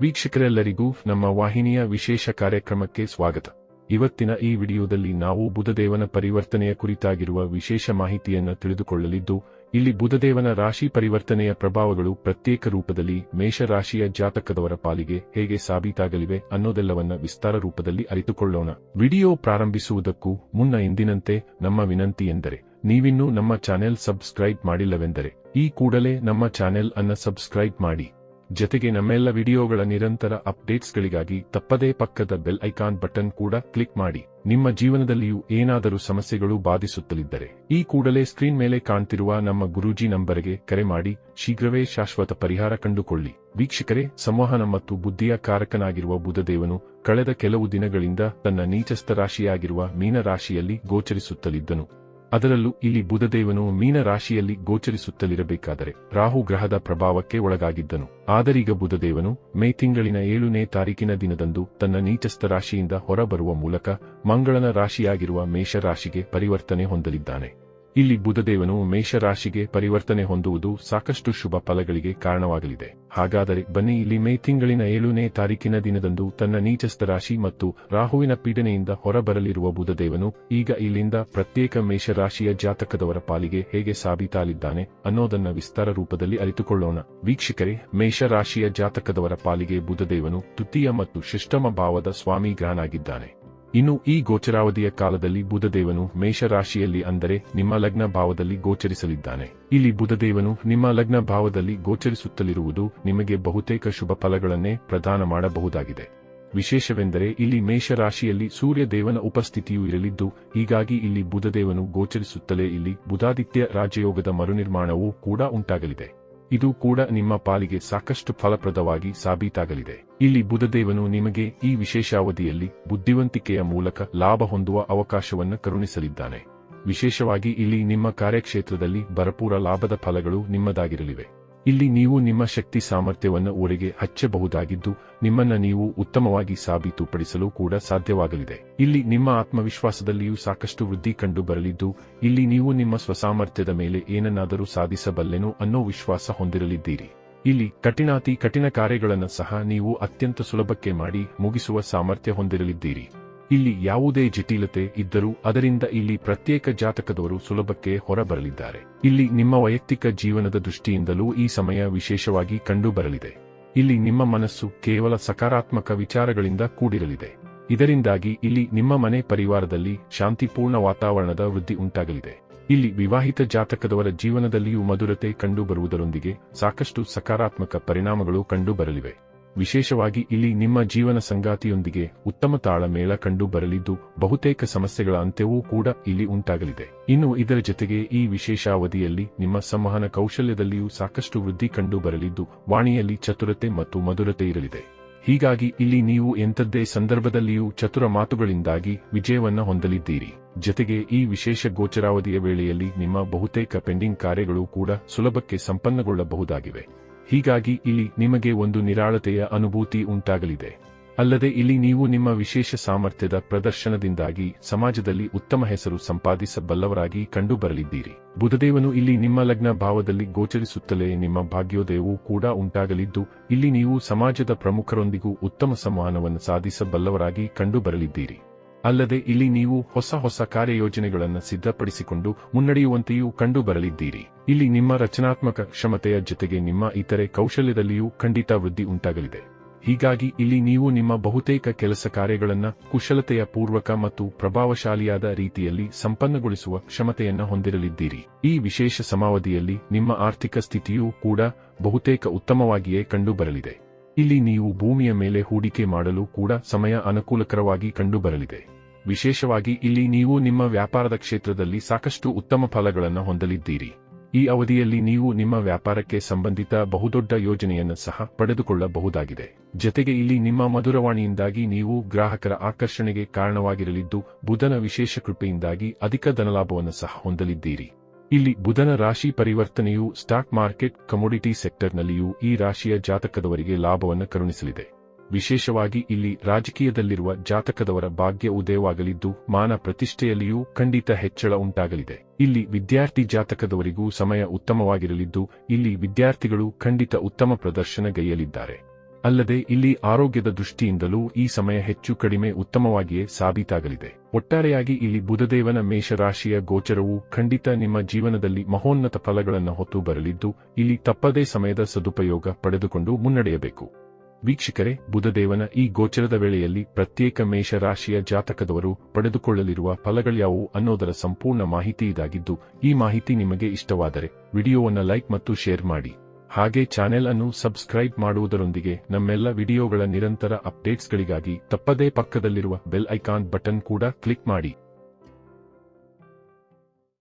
ವೀಕ್ಷಕರೆಲ್ಲರಿಗೂ ನಮ್ಮ ವಾಹಿನಿಯ ವಿಶೇಷ ಕಾರ್ಯಕ್ರಮಕ್ಕೆ ಸ್ವಾಗತ. ಇವತ್ತಿನ ಈ ವಿಡಿಯೋದಲ್ಲಿ ನಾವು ಬುಧದೇವನ ಪರಿವರ್ತನೆಯ ಕುರಿತಾಗಿರುವ ವಿಶೇಷ ಮಾಹಿತಿಯನ್ನು ತಿಳಿದುಕೊಳ್ಳಲಿದ್ದು, ಇಲ್ಲಿ ಬುಧದೇವನ ರಾಶಿ ಪರಿವರ್ತನೆಯ ಪ್ರಭಾವಗಳು ಪ್ರತ್ಯೇಕ ರೂಪದಲ್ಲಿ ಮೇಷರಾಶಿಯ ಜಾತಕದವರ ಪಾಲಿಗೆ ಹೇಗೆ ಸಾಬೀತಾಗಲಿವೆ ಅನ್ನೋದೆಲ್ಲವನ್ನ ವಿಸ್ತಾರ ರೂಪದಲ್ಲಿ ಅರಿತುಕೊಳ್ಳೋಣ. ವಿಡಿಯೋ ಪ್ರಾರಂಭಿಸುವುದಕ್ಕೂ ಮುನ್ನ ಎಂದಿನಂತೆ ನಮ್ಮ ವಿನಂತಿ ಎಂದರೆ, ನೀವಿನ್ನೂ ನಮ್ಮ ಚಾನೆಲ್ ಸಬ್ಸ್ಕ್ರೈಬ್ ಮಾಡಿಲ್ಲವೆಂದರೆ, ಈ ಕೂಡಲೇ ನಮ್ಮ ಚಾನೆಲ್ ಅನ್ನ ಸಬ್ಸ್ಕ್ರೈಬ್ ಮಾಡಿ. ಜತೆಗೆ ನಮ್ಮೆಲ್ಲ ವಿಡಿಯೋಗಳ ನಿರಂತರ ಅಪ್ಡೇಟ್ಸ್ಗಳಿಗಾಗಿ ತಪ್ಪದೇ ಪಕ್ಕದ ಬೆಲ್ ಐಕಾನ್ ಬಟನ್ ಕೂಡ ಕ್ಲಿಕ್ ಮಾಡಿ. ನಿಮ್ಮ ಜೀವನದಲ್ಲಿಯೂ ಏನಾದರೂ ಸಮಸ್ಯೆಗಳು ಬಾಧಿಸುತ್ತಲಿದ್ದರೆ ಈ ಕೂಡಲೇ ಸ್ಕ್ರೀನ್ ಮೇಲೆ ಕಾಣ್ತಿರುವ ನಮ್ಮ ಗುರೂಜಿ ನಂಬರ್ಗೆ ಕರೆ ಮಾಡಿ ಶೀಘ್ರವೇ ಶಾಶ್ವತ ಪರಿಹಾರ ಕಂಡುಕೊಳ್ಳಿ. ವೀಕ್ಷಕರೇ, ಸಂವಹನ ಮತ್ತು ಬುದ್ಧಿಯ ಕಾರಕನಾಗಿರುವ ಬುಧದೇವನು ಕಳೆದ ಕೆಲವು ದಿನಗಳಿಂದ ತನ್ನ ನೀಚಸ್ಥ ರಾಶಿಯಾಗಿರುವ ಮೀನರಾಶಿಯಲ್ಲಿ ಗೋಚರಿಸುತ್ತಲಿದ್ದನು. ಅದರಲ್ಲೂ ಇಲ್ಲಿ ಬುಧದೇವನು ಮೀನ ರಾಶಿಯಲ್ಲಿ ಗೋಚರಿಸುತ್ತಲಿರಬೇಕಾದರೆ ರಾಹು ಗ್ರಹದ ಪ್ರಭಾವಕ್ಕೆ ಒಳಗಾಗಿದ್ದನು. ಆದರೀಗ ಬುಧದೇವನು ಮೇ ತಿಂಗಳಿನ ಏಳನೇ ತಾರೀಕಿನ ದಿನದಂದು ತನ್ನ ನೀಚಸ್ಥ ರಾಶಿಯಿಂದ ಹೊರಬರುವ ಮೂಲಕ ಮಂಗಳನ ರಾಶಿಯಾಗಿರುವ ಮೇಷರಾಶಿಗೆ ಪರಿವರ್ತನೆ ಹೊಂದಲಿದ್ದಾನೆ. ಇಲ್ಲಿ ಬುಧದೇವನು ಮೇಷರಾಶಿಗೆ ಪರಿವರ್ತನೆ ಹೊಂದುವುದು ಸಾಕಷ್ಟು ಶುಭ ಫಲಗಳಿಗೆ ಕಾರಣವಾಗಲಿದೆ. ಹಾಗಾದರೆ ಬನ್ನಿ ಇಲ್ಲಿ ಮೇ ತಿಂಗಳಿನ ಏಳನೇ ತಾರೀಕಿನ ದಿನದಂದು ತನ್ನ ನೀಚಸ್ಥ ರಾಶಿ ಮತ್ತು ರಾಹುವಿನ ಪೀಡನೆಯಿಂದ ಹೊರಬರಲಿರುವ ಬುಧದೇವನು ಈಗ ಇಲ್ಲಿಂದ ಪ್ರತ್ಯೇಕ ಮೇಷರಾಶಿಯ ಜಾತಕದವರ ಪಾಲಿಗೆ ಹೇಗೆ ಸಾಬೀತಾಲಿದ್ದಾನೆ ಅನ್ನೋದನ್ನ ವಿಸ್ತಾರ ರೂಪದಲ್ಲಿ ಅರಿತುಕೊಳ್ಳೋಣ. ವೀಕ್ಷಕರೇ, ಮೇಷರಾಶಿಯ ಜಾತಕದವರ ಪಾಲಿಗೆ ಬುಧದೇವನು ತೃತೀಯ ಮತ್ತು ಶಿಷ್ಟಮ ಭಾವದ ಸ್ವಾಮಿ ಗ್ರಹನಾಗಿದ್ದಾನೆ ಇನ್ನು ಈ ಗೋಚರಾವಧಿಯ ಕಾಲದಲ್ಲಿ ಬುಧದೇವನು ಮೇಷರಾಶಿಯಲ್ಲಿ ಅಂದರೆ ನಿಮ್ಮ ಲಗ್ನ ಭಾವದಲ್ಲಿ ಗೋಚರಿಸಲಿದ್ದಾನೆ. ಇಲ್ಲಿ ಬುಧದೇವನು ನಿಮ್ಮ ಲಗ್ನ ಭಾವದಲ್ಲಿ ಗೋಚರಿಸುತ್ತಲಿರುವುದು ನಿಮಗೆ ಬಹುತೇಕ ಶುಭ ಫಲಗಳನ್ನೇ ಪ್ರದಾನ ಮಾಡಬಹುದಾಗಿದೆ. ವಿಶೇಷವೆಂದರೆ ಇಲ್ಲಿ ಮೇಷರಾಶಿಯಲ್ಲಿ ಸೂರ್ಯ ದೇವನ ಉಪಸ್ಥಿತಿಯೂ ಇರಲಿದ್ದು, ಹೀಗಾಗಿ ಇಲ್ಲಿ ಬುಧದೇವನು ಗೋಚರಿಸುತ್ತಲೇ ಇಲ್ಲಿ ಬುಧಾದಿತ್ಯ ರಾಜಯೋಗದ ಮರುನಿರ್ಮಾಣವೂ ಕೂಡ ಉಂಟಾಗಲಿದೆ. ಇದು ಕೂಡ ನಿಮ್ಮ ಪಾಲಿಗೆ ಸಾಕಷ್ಟು ಫಲಪ್ರದವಾಗಿ ಸಾಬೀತಾಗಲಿದೆ. ಇಲ್ಲಿ ಬುಧದೇವನು ನಿಮಗೆ ಈ ವಿಶೇಷಾವಧಿಯಲ್ಲಿ ಬುದ್ಧಿವಂತಿಕೆಯ ಮೂಲಕ ಲಾಭ ಹೊಂದುವ ಅವಕಾಶವನ್ನು ಕರುಣಿಸಲಿದ್ದಾನೆ. ವಿಶೇಷವಾಗಿ ಇಲ್ಲಿ ನಿಮ್ಮ ಕಾರ್ಯಕ್ಷೇತ್ರದಲ್ಲಿ ಭರಪೂರ ಲಾಭದ ಫಲಗಳು ನಿಮ್ಮದಾಗಿರಲಿವೆ. ಇಲ್ಲಿ ನೀವು ನಿಮ್ಮ ಶಕ್ತಿ ಸಾಮರ್ಥ್ಯವನ್ನು ಊರಿಗೆ ಹಚ್ಚಬಹುದಾಗಿದ್ದು, ನಿಮ್ಮನ್ನ ನೀವು ಉತ್ತಮವಾಗಿ ಸಾಬೀತುಪಡಿಸಲು ಕೂಡ ಸಾಧ್ಯವಾಗಲಿದೆ. ಇಲ್ಲಿ ನಿಮ್ಮ ಆತ್ಮವಿಶ್ವಾಸದಲ್ಲಿಯೂ ಸಾಕಷ್ಟು ವೃದ್ಧಿ ಕಂಡು ಬರಲಿದ್ದು ಇಲ್ಲಿ ನೀವು ನಿಮ್ಮ ಸ್ವಸಾಮರ್ಥ್ಯದ ಮೇಲೆ ಏನನ್ನಾದರೂ ಸಾಧಿಸಬಲ್ಲೆನು ಅನ್ನೋ ವಿಶ್ವಾಸ ಹೊಂದಿರಲಿದ್ದೀರಿ. ಇಲ್ಲಿ ಕಠಿಣಾತಿ ಕಠಿಣ ಕಾರ್ಯಗಳನ್ನು ಸಹ ನೀವು ಅತ್ಯಂತ ಸುಲಭಕ್ಕೆ ಮಾಡಿ ಮುಗಿಸುವ ಸಾಮರ್ಥ್ಯ ಹೊಂದಿರಲಿದ್ದೀರಿ. ಇಲ್ಲಿ ಯಾವುದೇ ಜಟಿಲತೆ ಇದ್ದರೂ ಅದರಿಂದ ಇಲ್ಲಿ ಪ್ರತ್ಯೇಕ ಜಾತಕದವರು ಸುಲಭಕ್ಕೆ ಹೊರಬರಲಿದ್ದಾರೆ. ಇಲ್ಲಿ ನಿಮ್ಮ ವೈಯಕ್ತಿಕ ಜೀವನದ ದೃಷ್ಟಿಯಿಂದಲೂ ಈ ಸಮಯ ವಿಶೇಷವಾಗಿ ಕಂಡುಬರಲಿದೆ. ಇಲ್ಲಿ ನಿಮ್ಮ ಮನಸ್ಸು ಕೇವಲ ಸಕಾರಾತ್ಮಕ ವಿಚಾರಗಳಿಂದ ಕೂಡಿರಲಿದೆ. ಇದರಿಂದಾಗಿ ಇಲ್ಲಿ ನಿಮ್ಮ ಮನೆ ಪರಿವಾರದಲ್ಲಿ ಶಾಂತಿಪೂರ್ಣ ವಾತಾವರಣದ ವೃದ್ಧಿ ಉಂಟಾಗಲಿದೆ. ಇಲ್ಲಿ ವಿವಾಹಿತ ಜಾತಕದವರ ಜೀವನದಲ್ಲಿಯೂ ಮಧುರತೆ ಕಂಡುಬರುವುದರೊಂದಿಗೆ ಸಾಕಷ್ಟು ಸಕಾರಾತ್ಮಕ ಪರಿಣಾಮಗಳು ಕಂಡುಬರಲಿವೆ. ವಿಶೇಷವಾಗಿ ಇಲ್ಲಿ ನಿಮ್ಮ ಜೀವನ ಸಂಗಾತಿಯೊಂದಿಗೆ ಉತ್ತಮ ತಾಳಮೇಳ ಕಂಡು ಬರಲಿದ್ದು ಬಹುತೇಕ ಸಮಸ್ಯೆಗಳ ಅಂತ್ಯವೂ ಕೂಡ ಇಲ್ಲಿ ಉಂಟಾಗಲಿದೆ. ಇನ್ನು ಇದರ ಜೊತೆಗೆ ಈ ವಿಶೇಷಾವಧಿಯಲ್ಲಿ ನಿಮ್ಮ ಸಂವಹನ ಕೌಶಲ್ಯದಲ್ಲಿಯೂ ಸಾಕಷ್ಟು ವೃದ್ಧಿ ಕಂಡು ಬರಲಿದ್ದು ವಾಣಿಯಲ್ಲಿ ಚತುರತೆ ಮತ್ತು ಮಧುರತೆ ಇರಲಿದೆ. ಹೀಗಾಗಿ ಇಲ್ಲಿ ನೀವು ಎಂಥದ್ದೇ ಸಂದರ್ಭದಲ್ಲಿಯೂ ಚತುರ ಮಾತುಗಳಿಂದಾಗಿ ವಿಜಯವನ್ನ ಹೊಂದಲಿದ್ದೀರಿ. ಜೊತೆಗೆ ಈ ವಿಶೇಷ ಗೋಚರಾವಧಿಯ ವೇಳೆಯಲ್ಲಿ ನಿಮ್ಮ ಬಹುತೇಕ ಪೆಂಡಿಂಗ್ ಕಾರ್ಯಗಳು ಕೂಡ ಸುಲಭಕ್ಕೆ ಸಂಪನ್ನಗೊಳ್ಳಬಹುದಾಗಿವೆ. ಹೀಗಾಗಿ ಇಲ್ಲಿ ನಿಮಗೆ ಒಂದು ನಿರಾಳತೆಯ ಅನುಭೂತಿ ಉಂಟಾಗಲಿದೆ. ಅಲ್ಲದೆ ಇಲ್ಲಿ ನೀವು ನಿಮ್ಮ ವಿಶೇಷ ಸಾಮರ್ಥ್ಯದ ಪ್ರದರ್ಶನದಿಂದಾಗಿ ಸಮಾಜದಲ್ಲಿ ಉತ್ತಮ ಹೆಸರು ಸಂಪಾದಿಸಬಲ್ಲವರಾಗಿ ಕಂಡುಬರಲಿದ್ದೀರಿ. ಬುಧದೇವನು ಇಲ್ಲಿ ನಿಮ್ಮ ಲಗ್ನ ಭಾವದಲ್ಲಿ ಗೋಚರಿಸುತ್ತಲೇ ನಿಮ್ಮ ಭಾಗ್ಯೋದಯವೂ ಕೂಡ ಉಂಟಾಗಲಿದ್ದು, ಇಲ್ಲಿ ನೀವು ಸಮಾಜದ ಪ್ರಮುಖರೊಂದಿಗೂ ಉತ್ತಮ ಸಂವಹನವನ್ನು ಸಾಧಿಸಬಲ್ಲವರಾಗಿ ಕಂಡುಬರಲಿದ್ದೀರಿ. ಅಲ್ಲದೆ ಇಲ್ಲಿ ನೀವು ಹೊಸ ಹೊಸ ಕಾರ್ಯಯೋಜನೆಗಳನ್ನು ಸಿದ್ಧಪಡಿಸಿಕೊಂಡು ಮುನ್ನಡೆಯುವಂತೆಯೂ ಕಂಡುಬರಲಿದ್ದೀರಿ. ಇಲ್ಲಿ ನಿಮ್ಮ ರಚನಾತ್ಮಕ ಕ್ಷಮತೆಯ ಜೊತೆಗೆ ನಿಮ್ಮ ಇತರೆ ಕೌಶಲ್ಯದಲ್ಲಿಯೂ ಖಂಡಿತ ವೃದ್ಧಿ ಉಂಟಾಗಲಿದೆ. ಹೀಗಾಗಿ ಇಲ್ಲಿ ನೀವು ನಿಮ್ಮ ಬಹುತೇಕ ಕೆಲಸ ಕಾರ್ಯಗಳನ್ನು ಕುಶಲತೆಯ ಪೂರ್ವಕ ಮತ್ತು ಪ್ರಭಾವಶಾಲಿಯಾದ ರೀತಿಯಲ್ಲಿ ಸಂಪನ್ನಗೊಳಿಸುವ ಕ್ಷಮತೆಯನ್ನು ಹೊಂದಿರಲಿದ್ದೀರಿ. ಈ ವಿಶೇಷ ಸಮಾವಧಿಯಲ್ಲಿ ನಿಮ್ಮ ಆರ್ಥಿಕ ಸ್ಥಿತಿಯೂ ಕೂಡ ಬಹುತೇಕ ಉತ್ತಮವಾಗಿಯೇ ಕಂಡುಬರಲಿದೆ. ಇಲ್ಲಿ ನೀವು ಭೂಮಿಯ ಮೇಲೆ ಹೂಡಿಕೆ ಮಾಡಲು ಕೂಡ ಸಮಯ ಅನುಕೂಲಕರವಾಗಿ ಕಂಡುಬರಲಿದೆ. ವಿಶೇಷವಾಗಿ ಇಲ್ಲಿ ನೀವು ನಿಮ್ಮ ವ್ಯಾಪಾರದ ಕ್ಷೇತ್ರದಲ್ಲಿ ಸಾಕಷ್ಟು ಉತ್ತಮ ಫಲಗಳನ್ನು ಹೊಂದಲಿದ್ದೀರಿ. ಈ ಅವಧಿಯಲ್ಲಿ ನೀವು ನಿಮ್ಮ ವ್ಯಾಪಾರಕ್ಕೆ ಸಂಬಂಧಿತ ಬಹುದೊಡ್ಡ ಯೋಜನೆಯನ್ನು ಸಹ ಪಡೆದುಕೊಳ್ಳಬಹುದಾಗಿದೆ. ಜತೆಗೆ ಇಲ್ಲಿ ನಿಮ್ಮ ಮಧುರವಾಣಿಯಿಂದಾಗಿ ನೀವು ಗ್ರಾಹಕರ ಆಕರ್ಷಣೆಗೆ ಕಾರಣವಾಗಿರಲಿದ್ದು, ಬುಧನ ವಿಶೇಷ ಕೃಪೆಯಿಂದಾಗಿ ಅಧಿಕ ಧನಲಾಭವನ್ನು ಸಹ ಹೊಂದಲಿದ್ದೀರಿ. ಇಲ್ಲಿ ಬುಧನ ರಾಶಿ ಪರಿವರ್ತನೆಯು ಸ್ಟಾಕ್ ಮಾರ್ಕೆಟ್, ಕಮೋಡಿಟಿ ಸೆಕ್ಟರ್ನಲ್ಲಿಯೂ ಈ ರಾಶಿಯ ಜಾತಕದವರಿಗೆ ಲಾಭವನ್ನು ಕರುಣಿಸಲಿದೆ. ವಿಶೇಷವಾಗಿ ಇಲ್ಲಿ ರಾಜಕೀಯದಲ್ಲಿರುವ ಜಾತಕದವರ ಭಾಗ್ಯ ಉದಯವಾಗಲಿದ್ದು, ಮಾನ ಪ್ರತಿಷ್ಠೆಯಲ್ಲಿಯೂ ಖಂಡಿತ ಹೆಚ್ಚಳ ಉಂಟಾಗಲಿದೆ. ಇಲ್ಲಿ ವಿದ್ಯಾರ್ಥಿ ಜಾತಕದವರಿಗೂ ಸಮಯ ಉತ್ತಮವಾಗಿರಲಿದ್ದು, ಇಲ್ಲಿ ವಿದ್ಯಾರ್ಥಿಗಳು ಖಂಡಿತ ಉತ್ತಮ ಪ್ರದರ್ಶನಗೈಯಲಿದ್ದಾರೆ ಅಲ್ಲದೆ ಇಲ್ಲಿ ಆರೋಗ್ಯದ ದೃಷ್ಟಿಯಿಂದಲೂ ಈ ಸಮಯ ಹೆಚ್ಚು ಕಡಿಮೆ ಉತ್ತಮವಾಗಿಯೇ ಸಾಬೀತಾಗಲಿದೆ. ಒಟ್ಟಾರೆಯಾಗಿ ಇಲ್ಲಿ ಬುಧದೇವನ ಮೇಷರಾಶಿಯ ಗೋಚರವು ಖಂಡಿತ ನಿಮ್ಮ ಜೀವನದಲ್ಲಿ ಮಹೋನ್ನತ ಫಲಗಳನ್ನು ಹೊತ್ತು ಬರಲಿದ್ದು, ಇಲ್ಲಿ ತಪ್ಪದೇ ಸಮಯದ ಸದುಪಯೋಗ ಪಡೆದುಕೊಂಡು ಮುನ್ನಡೆಯಬೇಕು. ವೀಕ್ಷಕರೇ, ಬುಧದೇವನ ಈ ಗೋಚರದ ವೇಳೆಯಲ್ಲಿ ಪ್ರತ್ಯೇಕ ಮೇಷರಾಶಿಯ ಜಾತಕದವರು ಪಡೆದುಕೊಳ್ಳಲಿರುವ ಫಲಗಳ್ಯಾವು ಅನ್ನೋದರ ಸಂಪೂರ್ಣ ಮಾಹಿತಿ ಇದಾಗಿದ್ದು, ಈ ಮಾಹಿತಿ ನಿಮಗೆ ಇಷ್ಟವಾದರೆ ವಿಡಿಯೋವನ್ನು ಲೈಕ್ ಮತ್ತು ಶೇರ್ ಮಾಡಿ. ಹಾಗೆ ಚಾನೆಲ್ ಅನ್ನು ಸಬ್ಸ್ಕ್ರೈಬ್ ಮಾಡುವುದರೊಂದಿಗೆ ನಮ್ಮೆಲ್ಲ ವಿಡಿಯೋಗಳ ನಿರಂತರ ಅಪ್ಡೇಟ್ಸ್ಗಳಿಗಾಗಿ ತಪ್ಪದೇ ಪಕ್ಕದಲ್ಲಿರುವ ಬೆಲ್ ಐಕಾನ್ ಬಟನ್ ಕೂಡ ಕ್ಲಿಕ್ ಮಾಡಿ.